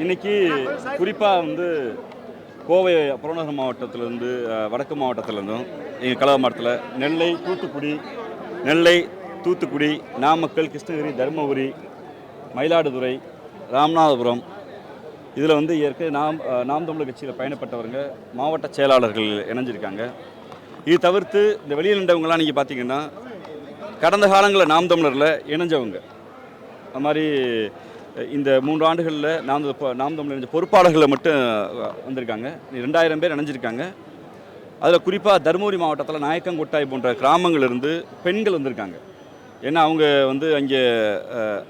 இன்னைக்கு குறிப்பாக வந்து கோவை புறநகர் மாவட்டத்திலேருந்து வடக்கு மாவட்டத்திலேருந்தும் எங்கள் கலவ மாவட்டத்தில் நெல்லை தூத்துக்குடி நெல்லை தூத்துக்குடி நாமக்கல் கிருஷ்ணகிரி தருமபுரி மயிலாடுதுறை ராமநாதபுரம் இதில் வந்து ஏற்கனவே நாம் நாம் தமிழர் கட்சியில் பயணப்பட்டவங்க மாவட்ட செயலாளர்கள் இணைஞ்சிருக்காங்க. இது தவிர்த்து இந்த வெளியில் நின்றவங்களாம் நீங்கள் பார்த்தீங்கன்னா கடந்த காலங்களில் நாம் தமிழரில் இணைஞ்சவங்க. அது மாதிரி இந்த மூன்று ஆண்டுகளில் நாம் நாம் தமிழ் பொறுப்பாளர்களை மட்டும் வந்திருக்காங்க. ரெண்டாயிரம் பேர் இணைஞ்சிருக்காங்க. அதில் குறிப்பாக தருமபுரி மாவட்டத்தில் நாயக்கங்கொட்டாய் போன்ற கிராமங்கள்லேருந்து பெண்கள் வந்திருக்காங்க. ஏன்னா அவங்க வந்து அங்கே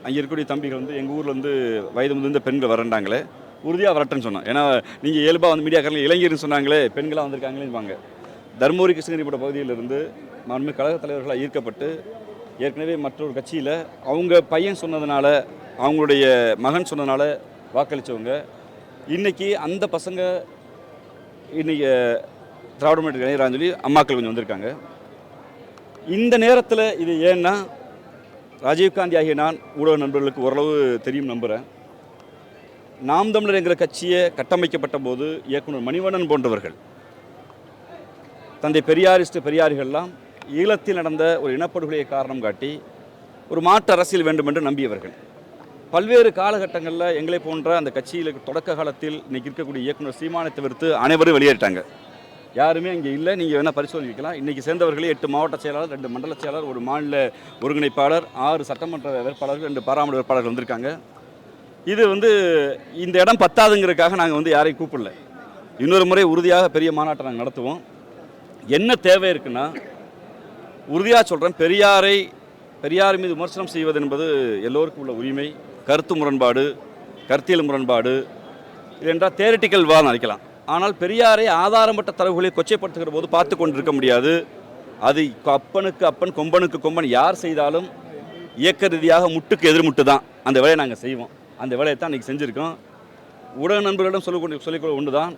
அங்கே இருக்கக்கூடிய தம்பிகள் வந்து எங்கள் ஊரில் வந்து வயது முதிர்ந்த பெண்கள் வரண்டாங்களே உறுதியாக வரட்டேன்னு சொன்னோம். ஏன்னா நீங்கள் இயல்பாக வந்து மீடியாக்காரங்க இளைஞர்னு சொன்னாங்களே பெண்களாக வந்திருக்காங்களேன்னு தருமபுரி கிருஷ்ணகிரி போட்ட பகுதியிலிருந்து மண்மை கழக தலைவர்களாக ஈர்க்கப்பட்டு ஏற்கனவே மற்றொரு கட்சியில் அவங்க பையன் சொன்னதுனால அவங்களுடைய மகன் சொன்னதுனால வாக்களித்தவங்க இன்னைக்கு அந்த பசங்க இன்றைக்கி திராவிட முன்னேற்ற இளைஞரான்னு சொல்லி அம்மாக்கள் கொஞ்சம் வந்திருக்காங்க. இந்த நேரத்தில் இது ஏன்னா ராஜீவ்காந்தி ஆகிய நான் ஊடக நண்பர்களுக்கு ஓரளவு தெரியும் நம்புகிறேன் நாம் தமிழர் என்கிற கட்சியை கட்டமைக்கப்பட்ட போது இயக்குனர் மணிவண்ணன் போன்றவர்கள் தந்தை பெரியாரிஸ்ட் பெரியாரிகள்லாம் ஈழத்தில் நடந்த ஒரு இனப்படுகொலையை காரணம் காட்டி ஒரு மாற்று அரசியல் வேண்டும் என்று நம்பியவர்கள். பல்வேறு காலகட்டங்களில் எங்களை போன்ற அந்த கட்சியில் தொடக்க காலத்தில் இன்னைக்கு இருக்கக்கூடிய இயக்குனர் சீமானை தவிர்த்து அனைவரும் வெளியேறிட்டாங்க. யாருமே அங்கே இல்லை. நீங்கள் வேணால் பரிசோதிக்கலாம். இன்றைக்கி சேர்ந்தவர்களே எட்டு மாவட்ட செயலாளர் ரெண்டு மண்டல செயலாளர் ஒரு மாநில ஒருங்கிணைப்பாளர் ஆறு சட்டமன்ற வேட்பாளர்கள் ரெண்டு பாராளுமன்ற வேட்பாளர்கள் வந்திருக்காங்க. இது வந்து இந்த இடம் பத்தாதுங்கிறதுக்காக நாங்கள் வந்து யாரையும் கூப்பிடல. இன்னொரு முறை உறுதியாக பெரிய மாநாட்டை நாங்கள் நடத்துவோம். என்ன தேவை இருக்குன்னா உறுதியாக சொல்கிறேன் பெரியாரை பெரியார் மீது விமர்சனம் செய்வது என்பது எல்லோருக்கும் உள்ள உரிமை. கருத்து முரண்பாடு கருத்தியல் முரண்பாடு. இது என்றால் தேரட்டிக்கல் வாதம் அளிக்கலாம் ஆனால் பெரியாரை ஆதாரமற்ற தரவுகளை கொச்சைப்படுத்துகிற போது பார்த்து கொண்டிருக்க முடியாது. அது அப்பனுக்கு அப்பன் கொம்பனுக்கு கொம்பன் யார் செய்தாலும் இயக்க ரீதியாக முட்டுக்கு எதிர்முட்டு தான். அந்த வேலையை நாங்கள் செய்வோம். அந்த வேலையை தான் இன்றைக்கி செஞ்சுருக்கோம். ஊடக நண்பர்களிடம் சொல்லிக்கொண்டு சொல்லிக்கொள்ள ஒன்று தான்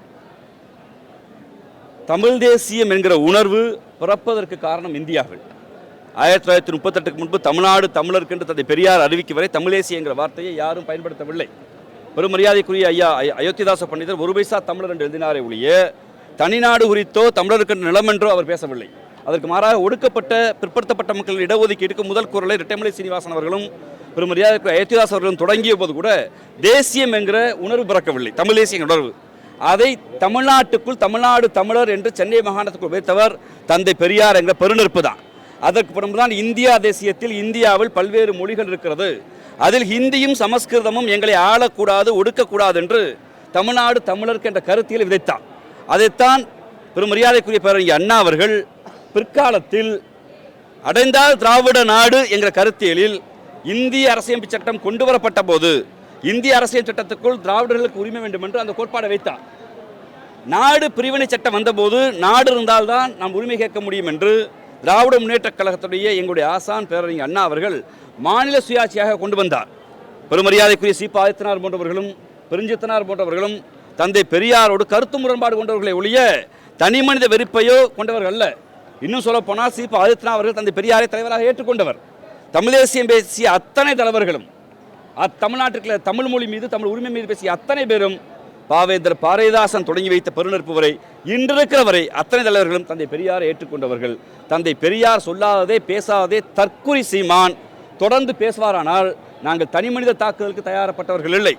தமிழ் தேசியம் என்கிற உணர்வு பிறப்பதற்கு காரணம் இந்தியாவில். ஆயிரத்தி தொள்ளாயிரத்தி முப்பத்தெட்டுக்கு முன்பு தமிழ்நாடு தமிழருக்கு தந்தை பெரியார் அறிவிக்கும் வரை தமிழ் என்கிற வார்த்தையை யாரும் பயன்படுத்தவில்லை. பெரும் மரியாதைக்குரிய ஐயா அயோத்திதாச பண்டிதர் ஒரு பைசா தமிழர் என்று எழுதினாரே ஒழிய தனிநாடு குறித்தோ தமிழருக்கு நிலம் என்றோ அவர் பேசவில்லை. அதற்கு மாறாக ஒடுக்கப்பட்ட பிற்படுத்தப்பட்ட மக்களின் இடஒதுக்கீடுக்கு முதல் குரலை ரெட்டைமலை சீனிவாசன் அவர்களும் பெரும் மரியாதைக்குரிய அயோத்திதாஸ் அவர்களும் தொடங்கிய போது கூட தேசியம் என்கிற உணர்வு பிறக்கவில்லை. தமிழ் தேசிய உணர்வு. அதை தமிழ்நாட்டுக்குள் தமிழ்நாடு தமிழர் என்று சென்னை மாகாணத்துக்குள் வைத்தவர் தந்தை பெரியார் என்கிற பெருநெருப்பு தான். அதற்கு பிறகுதான் இந்தியா தேசியத்தில் இந்தியாவில் பல்வேறு மொழிகள் இருக்கிறது. அதில் ஹிந்தியும் சமஸ்கிருதமும் எங்களை ஆளக்கூடாது ஒடுக்கக்கூடாது என்று தமிழ்நாடு தமிழருக்கு என்ற கருத்தியல் விதைத்தான். அதைத்தான் பெரும் மரியாதைக்குரிய பேரறிஞர் அண்ணா அவர்கள் பிற்காலத்தில் அடைந்தால் திராவிட நாடு என்கிற கருத்தியலில் இந்திய அரசியமைப்பு சட்டம் கொண்டு வரப்பட்ட போது இந்திய அரசியல் சட்டத்துக்குள் திராவிடர்களுக்கு உரிமை வேண்டும் என்று அந்த கோட்பாடை வைத்தார் நாடு பிரிவினை சட்டம் வந்தபோது நாடு இருந்தால்தான் நாம் உரிமை கேட்க முடியும் என்று திராவிட முன்னேற்றக் கழகத்துடைய எங்களுடைய ஆசான் பேரறிஞர் அண்ணா அவர்கள் மாநில சுயாட்சியாக கொண்டு வந்தார். பெருமரியாதைக்குரிய சீப்பா ஆதித்தனார் போன்றவர்களும் பெருஞ்சித்தனார் போன்றவர்களும் தந்தை பெரியாரோடு கருத்து முரண்பாடு கொண்டவர்களை ஒழிய தனி மனித வெறுப்பையோ கொண்டவர்கள் அல்ல. இன்னும் சொல்ல போனால் சீப்பா ஆதித்தனார் அவர்கள் தந்தை பெரியாரை தலைவராக ஏற்றுக்கொண்டவர். தமிழ் தேசியம் பேசிய அத்தனை தலைவர்களும் அத்தமிழ்நாட்டில் தமிழ் மொழி மீது தமிழ் உரிமை மீது பேசிய அத்தனை பேரும் பாவேந்தர் பாரதிதாசன் தொடங்கி வைத்த பெருநெருப்பு வரை இன்றிருக்கிற வரை அத்தனை தலைவர்களும் தந்தை பெரியாரை ஏற்றுக்கொண்டவர்கள். தந்தை பெரியார் சொல்லாததே பேசாததே தற்குறி சீமான். தொடர்ந்து பேசுவாரானால் நாங்கள் தனிமனித தாக்குதலுக்கு தயாரப்பட்டவர்கள் இல்லை.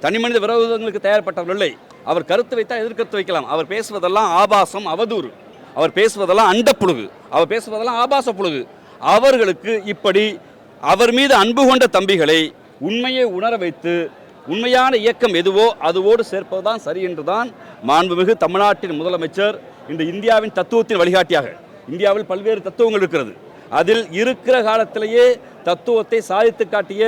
தனிமனித விரோதங்களுக்கு தயாரப்பட்டவர்கள் இல்லை. அவர் கருத்து வைத்தால் எதிர்கருத்து வைக்கலாம். அவர் பேசுவதெல்லாம் ஆபாசம் அவதூறு. அவர் பேசுவதெல்லாம் அண்டப்புழுகு. அவர் பேசுவதெல்லாம் ஆபாச புழுகு. அவர்களுக்கு இப்படி அவர் மீது அன்பு கொண்ட தம்பிகளை உண்மையை உணர வைத்து உண்மையான இயக்கம் எதுவோ அதுவோடு சேர்ப்பதுதான் சரி என்றுதான் மாண்புமிகு தமிழ்நாட்டின் முதலமைச்சர் இந்த இந்தியாவின் தத்துவத்தின் வழிகாட்டியாக இந்தியாவில் பல்வேறு தத்துவங்கள் இருக்கிறது. அதில் இருக்கிற காலத்திலேயே தத்துவத்தை சாதித்து காட்டிய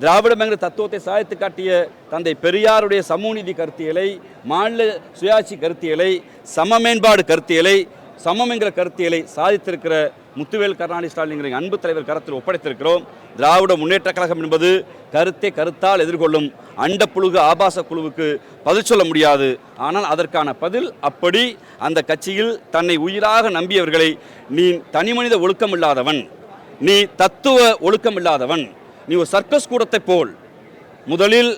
திராவிடம் என்கிற தத்துவத்தை சாதித்து காட்டிய தந்தை பெரியாருடைய சமூக நீதி கருத்தியலை மாநில சுயாட்சி கருத்தியலை சம மேம்பாடு கருத்தியலை சமம் என்கிற கருத்தியலை சாதித்திருக்கிற முத்துவேல் கருணாநிதி ஸ்டாலின் அன்பு தலைவர் கரத்தில் ஒப்படைத்திருக்கிறோம். திராவிட முன்னேற்ற கழகம் என்பது கருத்தை கருத்தால் எதிர்கொள்ளும் அண்டப்புழுகு ஆபாச குழுவுக்கு பதில் சொல்ல முடியாது. ஆனால் அதற்கான பதில் அப்படி அந்த கட்சியில் தன்னை உயிராக நம்பியவர்களை நீ தனிமனித ஒழுக்கம் இல்லாதவன் நீ தத்துவ ஒழுக்கம் இல்லாதவன் நீ ஒரு சர்க்கஸ் கூடத்தைப் போல் முதலில்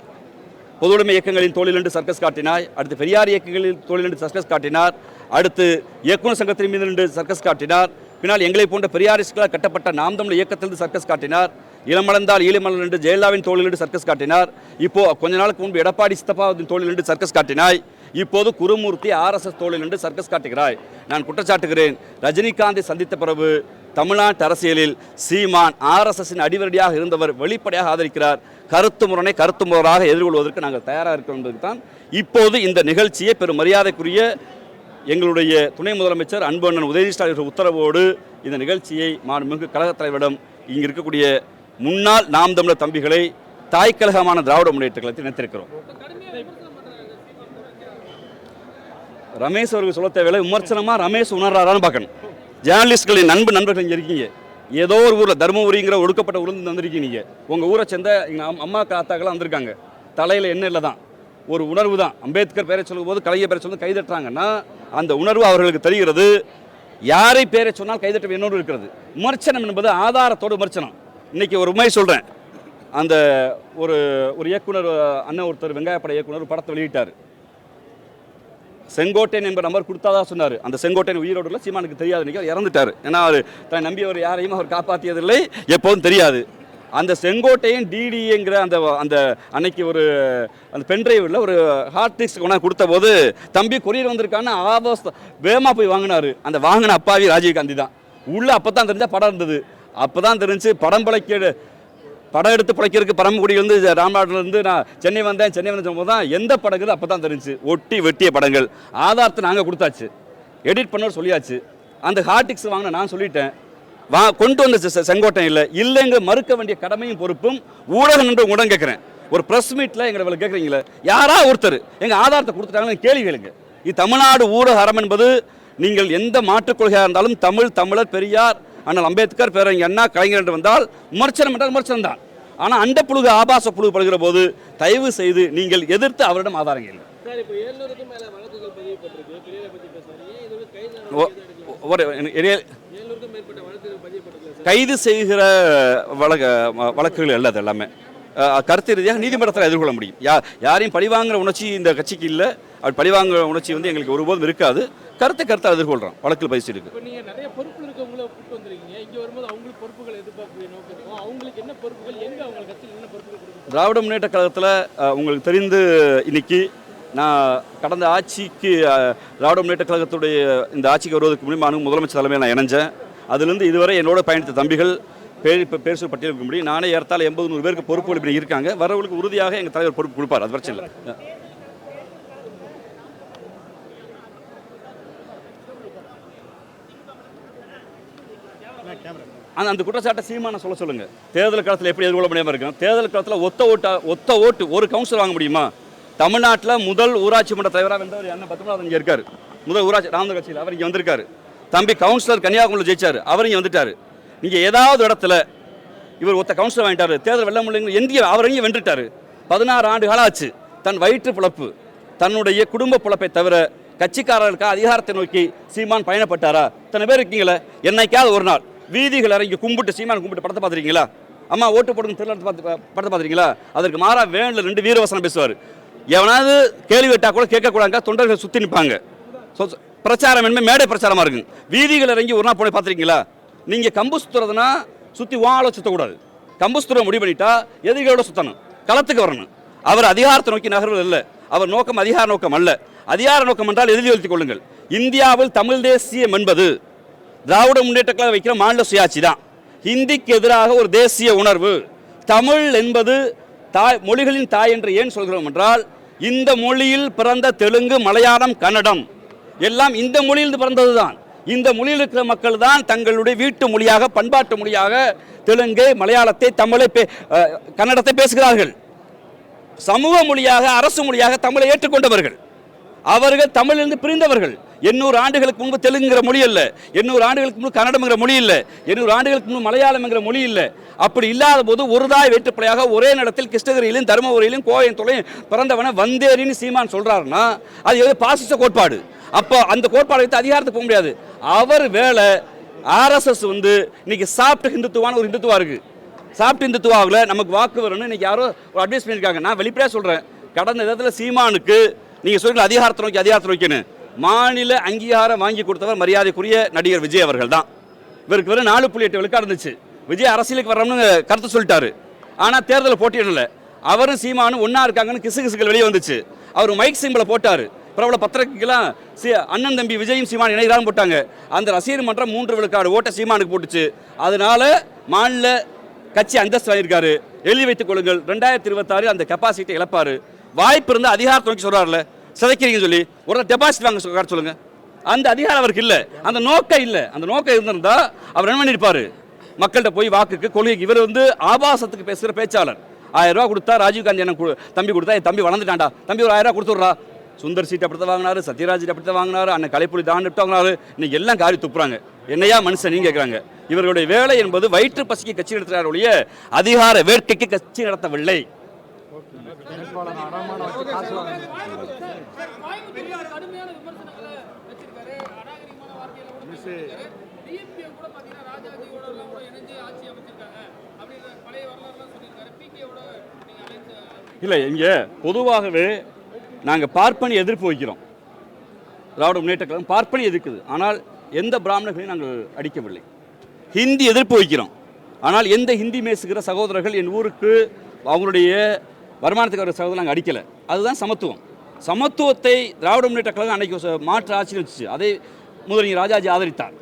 பொதுவுடைமை இயக்கங்களின் தோளிலிருந்து சர்க்கஸ் காட்டினாய். அடுத்து பெரியார் இயக்கங்களின் தோளிலிருந்து சர்க்கஸ் காட்டினார். அடுத்து இயக்குநர் சங்கத்தின் மீது நின்று சர்க்கஸ் காட்டினார். பின்னால் எங்களை போன்ற பெரியாரிஸ்களால் கட்டப்பட்ட நாம் தமிழ் இயக்கத்திலிருந்து சர்க்கஸ் காட்டினார். இளமலர்ந்தால் ஈழமலர் என்று ஜெயலலிதாவின் தோளிலிருந்து சர்க்கஸ் காட்டினார். இப்போ கொஞ்ச நாளுக்கு முன்பு எடப்பாடி சித்தப்பாவின் தோளிலிருந்து சர்க்கஸ் காட்டினாய். இப்போது குருமூர்த்தி ஆர்எஸ்எஸ் தோளில் சர்க்கஸ் காட்டுகிறாய். நான் குற்றச்சாட்டுகிறேன். ரஜினிகாந்தை சந்தித்த பிறகு தமிழ்நாட்டு அரசியலில் சீமான் ஆர்எஸ்எஸ்ஸின் அடிவரடியாக இருந்தவர் வெளிப்படையாக ஆதரிக்கிறார். கருத்து முரணை கருத்து முரணாக எதிர்கொள்வதற்கு நாங்கள் தயாராக இருக்கிறோம் என்பதுக்கு தான் இப்போது இந்த நிகழ்ச்சியை பெரும் மரியாதைக்குரிய எங்களுடைய துணை முதலமைச்சர் அன்பண்ணன் உதயநிதி ஸ்டாலின் உத்தரவோடு இந்த நிகழ்ச்சியை மாண்புமிகு கழகத் தலைவரிடம் இங்கு இருக்கக்கூடிய முன்னாள் நாம் தமிழர் தம்பிகளை தாய் கழகமான திராவிட முன்னேற்ற கழகத்தில் இணைத்திருக்கிறோம். ரமேஷ் அவருக்கு சொல்ல தேவையில்லை விமர்சனமாக ரமேஷ் உணர்றாரான்னு பார்க்கணும். ஜேர்னலிஸ்ட்களின் நண்பு நண்பர்கள் இங்கே இருக்கீங்க. ஏதோ ஒரு ஊரில் தருமபுரிங்கிற ஒடுக்கப்பட்ட ஊர்லேருந்து வந்திருக்கீங்க நீங்கள் உங்கள் ஊரை சேர்ந்த எங்கள் அம்மா காத்தாக்கெல்லாம் வந்திருக்காங்க. தலையில் என்ன இல்லை தான். ஒரு உணர்வு தான். அம்பேத்கர் பேரை சொல்லும்போது கலைஞர் பேரை சொல்லி கைதட்டுறாங்கன்னா அந்த உணர்வு அவர்களுக்கு தெரிகிறது. யாரை பேரை சொன்னால் கைதட்ட இன்னொரு இருக்கிறது. விமர்சனம் என்பது ஆதாரத்தோடு விமர்சனம். இன்னைக்கு ஒரு உண்மை சொல்கிறேன் அந்த ஒரு ஒரு இயக்குனர் அண்ணன் ஒருத்தர் வெங்காயப்பட இயக்குனர் படத்தை வெளியிட்டார். செங்கோட்டையன் என்ற நம்பர் கொடுத்தாதான் சொன்னார். அந்த செங்கோட்டையன் உயிரோடு இல்லை சீமானுக்கு தெரியாது இன்னைக்கு அவர் இறந்துட்டார். ஏன்னா அவர் தன் நம்பியவர் யாரையும் அவர் காப்பாற்றியதில்லை எப்போதும் தெரியாது. அந்த செங்கோட்டையன் டிடிங்கிற அந்த அந்த அன்னைக்கு ஒரு அந்த பென்ட்ரைவில் ஒரு ஹார்ட் டிஸ்க் கொண்டாந்து கொடுத்த போது தம்பி கொரியர் வந்திருக்கான்னு ஆபாச வேகமாக போய் வாங்கினாரு. அந்த வாங்கின அப்பாவி ராஜீவ்காந்தி தான். உள்ளே அப்போ தான் தெரிஞ்சால் படம் இருந்தது. அப்போ தான் தெரிஞ்சு படம் பிழைக்க படம் எடுத்து பிழைக்கிறதுக்கு பரமக்குடியிலேருந்து ராம்நாட்டிலேருந்து நான் சென்னை வந்தேன். சென்னை வந்து சொல்லும்போது தான் எந்த படங்குது அப்போ தான் தெரிஞ்சு. ஒட்டி வெட்டிய படங்கள். ஆதாரத்தை நாங்கள் கொடுத்தாச்சு. எடிட் பண்ண சொல்லியாச்சு. அந்த ஹார்டிக்ஸ் வாங்கின நான் சொல்லிட்டேன். வா கொண்டு வந்த செங்கோட்டை இல்லை. இல்லைங்க மறுக்க வேண்டிய கடமையும் பொறுப்பும் ஊடகம் என்று உடன் கேட்குறேன் ஒரு ப்ரெஸ் மீட்டில் எங்களை கேட்குறீங்களே யாரா ஒருத்தர்? எங்கள் ஆதாரத்தை கொடுத்துட்டாங்கன்னு கேள்வி கேளுங்க. இது தமிழ்நாடு ஊடக அறம் என்பது நீங்கள் எந்த மாற்றுக் கொள்கையாக இருந்தாலும் தமிழ் தமிழர் பெரியார் அண்ணல் அம்பேத்கர் பேரறிஞர் அண்ணா கலைஞர் என்று வந்தால் விமர்சனம் என்றால் விமர்சனம் தான். ஆனால் அண்ட புழுகு ஆபாச புழுகு படுகிற போது தயவு செய்து நீங்கள் எதிர்த்து அவரிடம் வரைக்கும் கைது செய்கிற வழக்க வழக்குகள் அல்ல அது எல்லாமே. கருத்து ரீதியாக நீதிமன்றத்தில் எதிர்கொள்ள முடியும். யா யாரையும் பழிவாங்குற உணர்ச்சி இந்த கட்சிக்கு இல்லை. அப்படி பழிவாங்குற உணர்ச்சி வந்து எங்களுக்கு ஒருபோதும் இருக்காது. கருத்தை கருத்தை எதிர்கொள்கிறோம் வழக்கில் பயிற்சி இருக்கு இப்போ நீங்க நிறைய பொறுப்புல இருக்கவங்கள கூட்டு வந்திருக்கீங்க. இங்க வரும்போது அவங்களுக்கு பொறுப்புகள் எதிர்பார்ப்பு நோக்கம் இருக்கும் அவங்களுக்கு என்ன பொறுப்புகள் எங்க அவங்க கட்சியில் என்ன பொறுப்புகள் கொடுக்கும் திராவிட முன்னேற்ற கழகத்தில் உங்களுக்கு தெரிந்து இன்னைக்கு நான் கடந்த ஆட்சிக்கு திராவிட முன்னேற்ற கழகத்துடைய இந்த ஆட்சிக்கு வருவதற்கு முன்னாடி முதலமைச்சர் தலைமையில் நான் இணைஞ்சேன். அதிலிருந்து இதுவரை என்னோட பயணித்த தம்பிகள் பேர் இப்போ பேர் சொல்லி பட்டியலுக்கு முடியும். நானே ஏறத்தாழ எண்பது நூறு பேருக்கு பொறுப்புகள் இப்படி இருக்காங்க. வரவங்களுக்கு உறுதியாக எங்கள் தலைவர் பொறுப்பு கொடுப்பார். அது பிரச்சனை இல்லை. அந்த அந்த குற்றச்சாட்டை சீமான சொல்ல சொல்லுங்க. தேர்தல் காலத்தில் எப்படி எதிர்கொள்ள முடியாமல் இருக்கும் தேர்தல் காலத்தில் ஒத்த ஓட்டா ஒத்த ஓட்டு ஒரு கவுன்சில் வாங்க முடியுமா? தமிழ்நாட்டில் முதல் ஊராட்சி மன்ற தலைவராக வென்றவர் என்ன பத்மநாதன் இங்கே இருக்கார். முதல் ஊராட்சி ராமந்த கட்சியில் அவர் இங்கே வந்திருக்காரு. தம்பி கவுன்சிலர் கன்னியாகுமரியில் ஜெயிச்சார். அவர் இங்கே வந்துட்டார். நீங்கள் ஏதாவது இடத்துல இவர் ஒத்த கவுன்சிலர் வாங்கிட்டார். தேர்தல் வெல்ல முடியல எந்திய அவர் இங்கே வென்றுட்டார். பதினாறு ஆண்டு காலம் ஆச்சு. தன் வயிற்று பிழப்பு தன்னுடைய குடும்ப பிழப்பை தவிர கட்சிக்காரர்களுக்கு அதிகாரத்தை நோக்கி சீமான் பயணப்பட்டாரா? இத்தனை பேர் இருக்கீங்களே? என்னைக்காவது ஒரு நாள். வீதிகள் இறங்கி கும்பிட்டு சீமான் கும்பிட்டு படத்தை பார்த்துருக்கீங்களா? அம்மா ஓட்டு போடுங்க திருவிழா பார்த்து படத்தை பார்த்துருக்கீங்களா? அதற்கு மாறா வேனில் ரெண்டு வீரவசனம் பேசுவார். எவனாவது கேள்வி கேட்டால் கூட கேட்கக்கூடாங்க தொண்டர்கள் சுற்றி நிற்பாங்க பிரச்சாரம் என்ன மேடை பிரச்சாரமாக இருக்கும் வீதிகள் இறங்கி ஒரு நாள் போய் பார்த்துருக்கீங்களா? நீங்கள் கம்பு சுற்றுறதுனா சுற்றி வாழ சுற்றக்கூடாது கம்பு சுற்றுற முடிவு பண்ணிட்டா எதிரிகளோட சுற்றணும் களத்துக்கு வரணும். அவர் அதிகாரத்தை நோக்கி நகர்வு இல்லை அவர் நோக்கம் அதிகார நோக்கம் அல்ல. அதிகார நோக்கம் என்றால் எதிரி கொள்ளுங்கள். இந்தியாவில் தமிழ் தேசியம் என்பது திராவிட முன்னேற்ற கழகம் வைக்கிற மாநில சுயாட்சி தான். ஹிந்திக்கு எதிராக ஒரு தேசிய உணர்வு. தமிழ் என்பது தாய் மொழிகளின் தாய் என்று ஏன் சொல்கிறோம் என்றால் இந்த மொழியில் பிறந்த தெலுங்கு மலையாளம் கன்னடம் எல்லாம் இந்த மொழியில் பிறந்தது தான். இந்த மொழியில் இருக்கிற மக்கள் தான் தங்களுடைய வீட்டு மொழியாக பண்பாட்டு மொழியாக தெலுங்கு மலையாளத்தை தமிழை பே கன்னடத்தை பேசுகிறார்கள். சமூக மொழியாக அரசு மொழியாக தமிழை ஏற்றுக்கொண்டவர்கள். அவர்கள் தமிழிலிருந்து பிரிந்தவர்கள். எண்ணூறு ஆண்டுகளுக்கு முன்பு தெலுங்குங்கிற மொழி இல்லை எண்ணூறு ஆண்டுகளுக்கு முன்பு கன்னடம்ங்கிற மொழி இல்லை. எண்ணூறு ஆண்டுகளுக்கு முன்பு மலையாளம்ங்கிற மொழி இல்லை. அப்படி இல்லாத போது ஒரு தாய் வேற்றுப்படையாக ஒரே நடத்தில் கிருஷ்ணகிரியிலும் தருமபுரியிலும் கோயம்புத்தூரையும் பிறந்தவன வந்தேரின்னு சீமான் சொல்கிறாருன்னா அது எது பாசிச கோட்பாடு. அப்போ அந்த கோட்பாடு வைத்து அதிகாரத்துக்கு போக முடியாது. அவர் வேலை ஆர்எஸ்எஸ் வந்து இன்னைக்கு சாப்பிட்டு ஹிந்துத்துவான ஒரு ஹிந்துத்துவா இருக்கு. சாப்பிட்டு இந்துத்துவாவில் நமக்கு வாக்கு வரணும்னு இன்னைக்கு யாரோ ஒரு அட்வைஸ் பண்ணியிருக்காங்க. நான் வெளிப்படையாக சொல்கிறேன் கடந்த விதத்தில் சீமானுக்கு நீங்கள் சொல்லுங்கள் அதிகாரத்தை நோக்கி அதிகாரத்தை நோக்கின்னு? மாநில அங்கீகாரம் வாங்கி கொடுத்தவர் மரியாதைக்குரிய நடிகர் விஜய் அவர்கள் தான் இவருக்கு வெறும் நாலு புள்ளி எட்டு விழுக்காடு இருந்துச்சு. விஜய் அரசியலுக்கு வரணும்னு கருத்து சொல்லிட்டாரு. ஆனால் தேர்தலில் போட்டியிடல. அவரும் சீமானும் ஒன்றா இருக்காங்கன்னு கிசு கிசுகள் வெளியே வந்துச்சு. அவர் மைக் சிம்பிளை போட்டார். பிரபல பத்திரிகைக்கெல்லாம் சி அண்ணன் தம்பி விஜயும் சீமான் இணைகிறான்னு போட்டாங்க. அந்த ரசிகர் மன்றம் மூன்று விழுக்காடு ஓட்ட சீமானுக்கு போட்டுச்சு. அதனால மாநில கட்சி அந்தஸ்து வாங்கியிருக்காரு. எழுதி வைத்துக் கொள்ளுங்கள். ரெண்டாயிரத்தி இருபத்தாறு அந்த கெப்பாசிட்டி இழப்பாரு. வாய்ப்பு இருந்தால் அதிகாரத்தை நோக்கி சொல்கிறார்ல சிதைக்கிறீங்கன்னு சொல்லி ஒரு டெபாசிட் வாங்க சொல்ல- சொல்லுங்கள் அந்த அதிகாரம் அவருக்கு இல்லை. அந்த நோக்கம் இல்லை. அந்த நோக்கம் இருந்திருந்தா அவர் என்ன பண்ணியிருப்பாரு மக்கள்கிட்ட போய் வாக்குக்கு கொள்கைக்கு. இவர் வந்து ஆபாசத்துக்கு பேசுகிற பேச்சாளர். ஆயிரம் ரூபா கொடுத்தா ராஜீவ்காந்தி எனக்கு கு- தம்பி கொடுத்தா என் தம்பி வளர்ந்துட்டான்டா. தம்பி ஒரு ஆயிரம் ரூபா கொடுத்துட்றா சுந்தர் சீட் அப்படித்தான் வாங்கினாரு சத்யராஜ் அப்படி தான் வாங்கினாரு அண்ணன் கலைப்புலி தாண்டிட்டு வாங்கினாரு. இன்னைக்கு எல்லாம் காரி துப்புறாங்க. என்னையா மனுஷன் நீங்க கேட்குறாங்க இவர்களுடைய வேலை என்பது வயிற்று பசிக்கு கட்சி நடத்துகிறார் ஒழிய அதிகார வேட்கைக்கு கட்சி நடத்தவில்லை. இல்லை இங்கே பொதுவாகவே நாங்கள் பார்ப்பனி எதிர்ப்பு வைக்கிறோம். திராவிட முன்னேற்ற கழகம் பார்ப்பனி எதிர்க்குது. ஆனால் எந்த பிராமணர்களையும் நாங்கள் அடிக்கவில்லை. ஹிந்தி எதிர்ப்பு வைக்கிறோம். ஆனால் எந்த ஹிந்தி பேசுகிற சகோதரர்கள் என் ஊருக்கு அவங்களுடைய வருமானத்துக்கு வர சகோதரர் நாங்கள் அடிக்கலை. அதுதான் சமத்துவம். சமத்துவத்தை திராவிட முன்னேற்ற கழகம் அன்னைக்கு மாற்று ஆட்சியில் வச்சு அதை முதலமைச்சர் ராஜாஜி ஆதரித்தார்.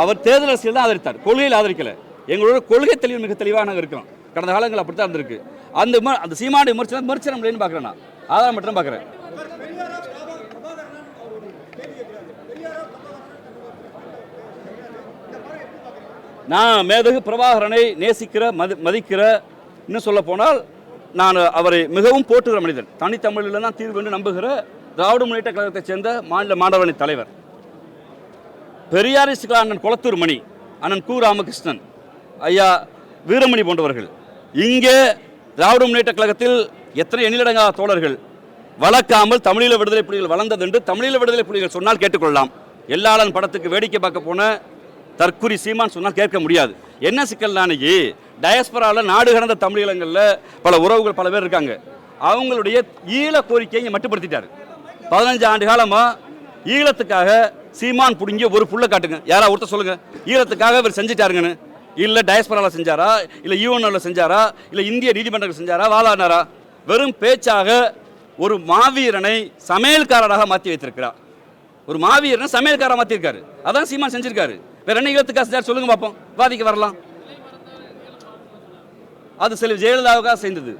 அவர் தேர்தல் அரசியல் தான் ஆதரித்தார். கொள்கையில் ஆதரிக்கலை. எங்களோட கொள்கை தெளிவு மிக தெளிவாக நாங்கள் இருக்கிறோம். கடந்த காலங்கள் அப்படி தான் இருந்திருக்கு. அந்த அந்த சீமான விமர்சனம் விமர்சனம் இல்லைன்னு பார்க்குறேன் நான். ஆதாரம் மட்டும் தான் பார்க்குறேன். நான் மேதகு பிரபாகரனை நேசிக்கிற மதி மதிக்கிற இன்னும் சொல்ல போனால் நான் அவரை மிகவும் போற்றுகிற மனிதன். தனித்தமிழில் தான் தீர்வு என்று நம்புகிற திராவிட முன்னேற்ற கழகத்தைச் சேர்ந்த மாநில மாணவரணி தலைவர். பெரியாரிஸ்டுகள் அண்ணன் குளத்தூர் மணி அண்ணன் கு ராமகிருஷ்ணன் ஐயா வீரமணி போன்றவர்கள். இங்கே திராவிட முன்னேற்ற கழகத்தில் எத்தனை எண்ணிலடங்கா தோழர்கள்? வளர்க்காமல் தமிழீழ விடுதலை புலிகள் வளர்ந்தது என்று தமிழீழ விடுதலை புலிகள் சொன்னால் கேட்டுக்கொள்ளலாம். எல்லாளன் படத்துக்கு வேடிக்கை பார்க்க போன தற்குறி சீமான் சொன்னால் கேட்க முடியாது. என்ன சிக்கல் நாளைக்கு டயஸ்பராவில் நாடு கடந்த தமிழீழங்களில் பல உறவுகள் பல பேர் இருக்காங்க. அவங்களுடைய ஈழ கோரிக்கையை மட்டுப்படுத்திட்டார். பதினஞ்சு ஆண்டு காலமா ஈழத்துக்காக சீமான் பிடுங்கி ஒரு புள்ள காட்டுங்க. யாரா ஒருத்தர் சொல்லுங்க. ஈழத்துக்காக இவர் செஞ்சுட்டாருங்கன்னு. இல்லை டயஸ்பரால செஞ்சாரா? இல்லை யூஎன்ஓவில் செஞ்சாரா? இல்லை இந்திய நீதிமன்றங்கள் செஞ்சாரா? வாழானாரா வெறும் பேச்சாக ஒரு மாவீரனை சமையல்காரராக மாற்றி வைத்திருக்கிறார். ஒரு மாவீரனை சமையல்காரராக மாற்றிருக்காரு அதான் சீமான் செஞ்சிருக்காரு. வேற என்ன ஈழத்துக்காக செஞ்சார்? சொல்லுங்க பார்ப்போம் வாதிக்க வரலாம். அது செல்வி ஜெயலலிதாவுக்காக செய்தது.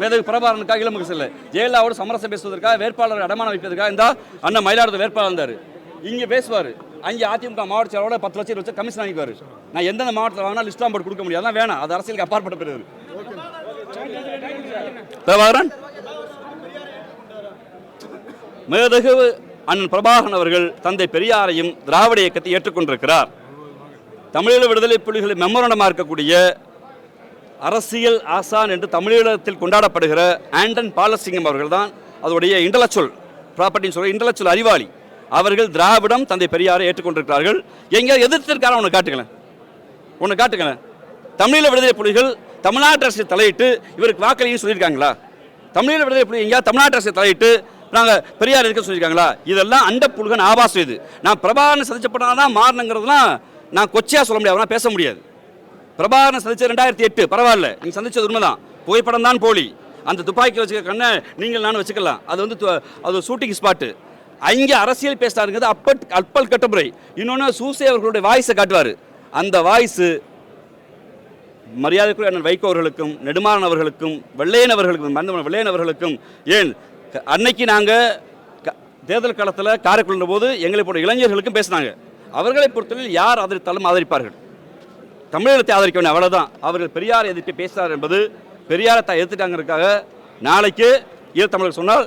மேதகு பிரபாரனுக்காக இளமுக செல்ல ஜெயலலிதாவோட சமரசம் பேசுவதற்காக வேட்பாளர் அடமானம் வைப்பதற்காக இருந்தால் அண்ணன் மயிலாடுதுறை வேட்பாளர் இருந்தார். இங்கே பேசுவார். அங்கே அதிமுக மாவட்ட செயலரோட பத்து லட்சம் வச்சு கமிஷன் வாங்கிக்குவார். நான் எந்தெந்த மாவட்டத்தில் வாங்கினா லிஸ்ட்லாம் போட்டு கொடுக்க முடியாது அதான் வேணாம். அது அரசியலுக்கு அப்பாற்பட்ட பிறகு. பிரபாகரன்? மேதகு அண்ணன் பிரபாகரன் அவர்கள் தந்தை பெரியாரையும் திராவிட இயக்கத்தை ஏற்றுக்கொண்டிருக்கிறார். தமிழீழ விடுதலை புலிகளின் மெமரண்டமாக இருக்கக்கூடிய அரசியல் ஆசான் என்று தமிழீழத்தில் கொண்டாடப்படுகிற ஆண்டன் பாலசிங்கம் அவர்கள் தான் அதோடைய இன்டலச்சுவல் ப்ராப்பர்ட்டின்னு சொல்ற இன்டலச்சுவல் அறிவாளி. அவர்கள் திராவிடம் தந்தை பெரியாரை ஏற்றுக்கொண்டிருக்கிறார்கள். எங்கேயாவது எதிர்த்திருக்காரா? ஒன்று காட்டுங்களேன். ஒன்று காட்டுங்களேன். தமிழீழ விடுதலை புலிகள் தமிழ்நாட்டு அரசு தலையிட்டு இவருக்கு வாக்களின்னு சொல்லியிருக்காங்களா? தமிழீழ விடுதலை புலி எங்கேயாவது தமிழ்நாட்டு அரசு தலையிட்டு நாங்கள் பெரியார் இருக்க சொல்லியிருக்காங்களா? இதெல்லாம் அண்ட புல்கன் ஆபாசம் இது. நான் பிரபாகரன் சதிச்சப்பட்டா தான் நான் கொச்சையாக சொல்ல முடியாது. நான் பேச முடியாது. பிரபாகரன் சந்திச்சது ரெண்டாயிரத்தி எட்டு. பரவாயில்ல நீங்கள் சந்திச்சது உண்மைதான். புகைப்படம் தான் போலி. அந்த துப்பாக்கி வச்சுக்க கண்ணை நீங்கள் நானும் வச்சுக்கலாம். அது வந்து து- அது ஷூட்டிங் ஸ்பாட்டு அங்கே அரசியல் பேசினாருங்கிறது அப்பட் அற்பல் கட்டுமுறை. இன்னொன்று சூசே அவர்களுடைய வாய்ஸை காட்டுவார். அந்த வாய்ஸு மரியாதைக்குரிய அண்ணன் வைகோ அவர்களுக்கும் நெடுமாறன் அவர்களுக்கும் வெள்ளையன் அவர்களுக்கும் வெள்ளையன் அவர்களுக்கும் ஏன் க- அன்னைக்கு நாங்கள் தேர்தல் காலத்தில் காரைக்குள்ள போது எங்களை போன்ற இளைஞர்களுக்கும் பேசினாங்க. அவர்களை பொறுத்தவரையில் யார் ஆதரித்தாலும் ஆதரிப்பார்கள். தமிழகத்தை ஆதரிக்க வேண்டிய அவ்வளோதான் அவர்கள் பெரியார் எதிர்த்து பேசுகிறார் என்பது பெரியாரை தான் எதிர்த்துட்டாங்கிறதுக்காக நாளைக்கு ஈழத்தமிழர் சொன்னால்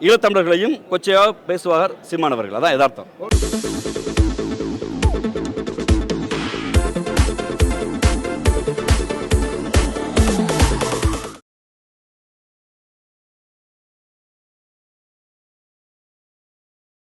ஈழத்தமிழர்களையும் கொச்சையாக பேசுவார் சீமானவர்கள் அதான் எதார்த்தம்